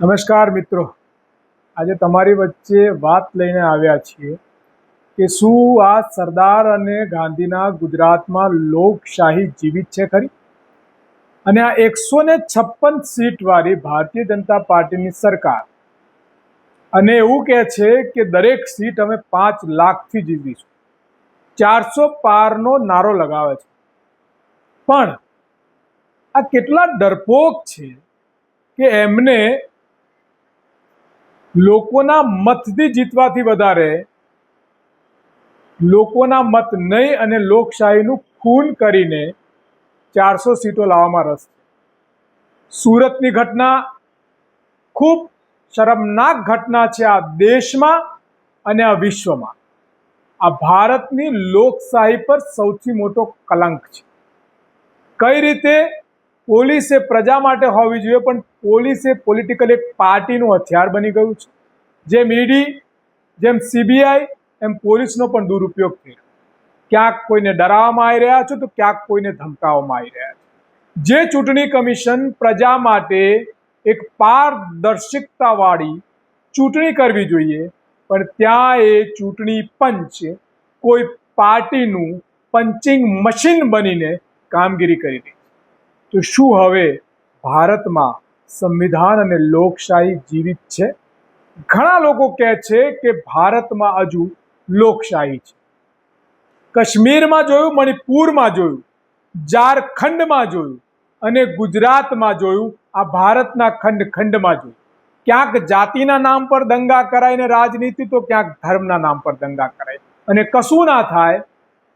નમસ્કાર મિત્રો. આજે તમારી વચ્ચે વાત લઈને આવ્યા છીએ કે શું આ સરદાર અને ગાંધીના ગુજરાતમાં લોકશાહી જીવિત છે ખરી? અને આ એકસો ને છપ્પન સીટવાળી ભારતીય જનતા પાર્ટીની સરકાર. અને એવું કહે છે કે દરેક સીટ અમે પાંચ લાખથી જીતીશું ચારસો પારનો નારો લગાવે છે. પણ આ કેટલા ડરપોક છે કે એમને લોકોના મતથી જીતવાથી વધારે લોકોના મત નહીં અને લોકશાહીનું ખૂન કરીને ચારસો સીટો લાવવામાં રસ છે. સુરતની ઘટના ખૂબ શરમનાક ઘટના છે આ દેશમાં અને આ વિશ્વમાં. આ ભારતની લોકશાહી પર સૌથી મોટો કલંક છે. કઈ રીતે પોલીસ એ પ્રજા માટે હોવી જોઈએ, પણ પોલીસ એ પોલિટિકલ એક પાર્ટીનું હથિયાર બની ગયું છે. જેમ ઈડી જેમ સીબીઆઈ એમ પોલીસનો પણ દુરુપયોગ થયો. ક્યાંક કોઈને ડરાવવામાં આવી રહ્યા છો, તો ક્યાંક કોઈને ધમકાવવામાં આવી રહ્યા છે. જે ચૂંટણી કમિશન પ્રજા માટે એક પારદર્શિકતાવાળી ચૂંટણી કરવી જોઈએ, પણ ત્યાં એ ચૂંટણી પંચ કોઈ પાર્ટીનું પંચિંગ મશીન બનીને કામગીરી કરી રહી તો શું હવે ભારતમાં સંવિધાન અને લોકશાહી જીવિત છે? ઘણા લોકો કહે છે કે ભારતમાં હજુ લોકશાહી છે. કાશ્મીરમાં જોયું, મણિપુરમાં જોયું, ઝારખંડમાં જોયું અને ગુજરાતમાં જોયું, આ ભારતના ખંડ ખંડમાં જોયું. ક્યાંક જાતિના નામ પર દંગા કરાય ને રાજનીતિ, તો ક્યાંક ધર્મના નામ પર દંગા કરાય. અને કશું ના થાય,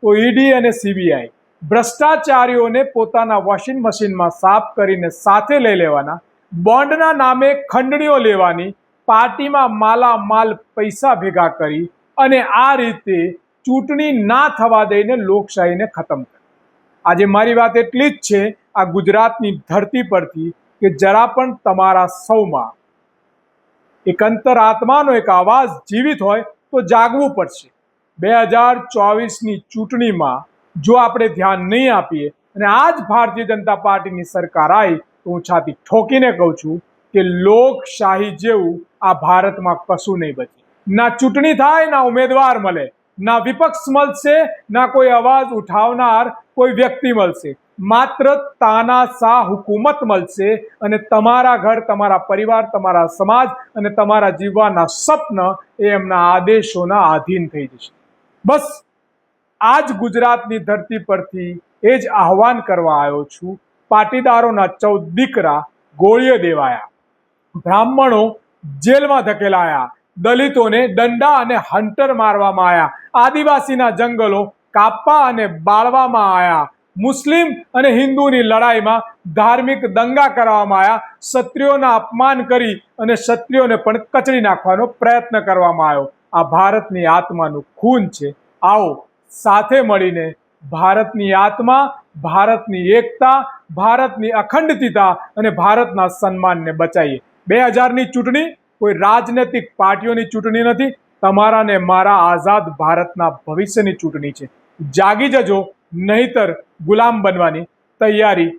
તો ઈડી અને સીબીઆઈ ભ્રષ્ટાચારીઓને પોતાના વોશિંગ મશીનમાં સાફ કરીને સાથે લઈ લેવાના, બોન્ડના નામે ખંડણીઓ લેવાની, પાર્ટીમાં માલામાલ પૈસા ભેગા કરી અને આ રીતે ચૂંટણી ના થવા દઈને લોકશાહીને ખતમ કરી. આજે મારી વાત એટલી જ છે, આ ગુજરાતની ધરતી પરથી કે જરા પણ તમારા સૌમાં એક અંતરાત્માનો એક અવાજ જીવિત હોય તો જાગવું પડશે. બે હજાર ચોવીસની ચૂંટણીમાં જો આપણે ધ્યાન નહીં આપીએ અને આ જ ભારતીય જનતા પાર્ટીની સરકાર આવી, તો હું છાતી ઠોકીને કહું છું કે લોકશાહી જેવું આ ભારતમાં કશું નહીં બચે. ના ચૂંટણી થાય, ના ઉમેદવાર મળે, ના વિપક્ષ મળશે, ના કોઈ અવાજ ઉઠાવનાર કોઈ વ્યક્તિ મળશે. માત્ર તાનાશાહ હુકુમત મળશે અને તમારા ઘર, તમારા પરિવાર, તમારા સમાજ અને તમારા જીવવાના સ્વપ્ન એ એમના આદેશોના આધીન થઈ જશે. બસ આ જ ગુજરાતની ધરતી પરથી એ જ આહવાન કરવા આવ્યો છું. પાટીદારોના ચૌદ દીકરા ગોળીએ દેવાયા. બ્રાહ્મણો જેલમાં ધકેલાયા. દલિતોને દંડા અને હંટર મારવામાં આવ્યા. આદિવાસીના જંગલો કાપવા અને બાળવામાં આવ્યા. મુસ્લિમ અને હિન્દુની લડાઈમાં ધાર્મિક દંગા કરવામાં આવ્યા. ક્ષત્રિયોના અપમાન કરી અને ક્ષત્રિયોને પણ કચડી નાખવાનો પ્રયત્ન કરવામાં આવ્યો. આ ભારતની આત્માનું ખૂન છે. આવો સાથે મળીને ભારતની આત્મા, ભારતની એકતા, ભારતની અખંડિતતા અને ભારતના સન્માનને બચાવીએ બે હજારની ચૂંટણી કોઈ રાજનૈતિક પાર્ટીઓની ચૂંટણી નથી, તમારા ને મારા આઝાદ ભારતના ભવિષ્યની ચૂંટણી છે. જાગી જજો, નહીતર ગુલામ બનવાની તૈયારી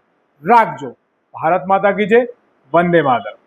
રાખજો. ભારત માતા કી જય, વંદે માતરમ.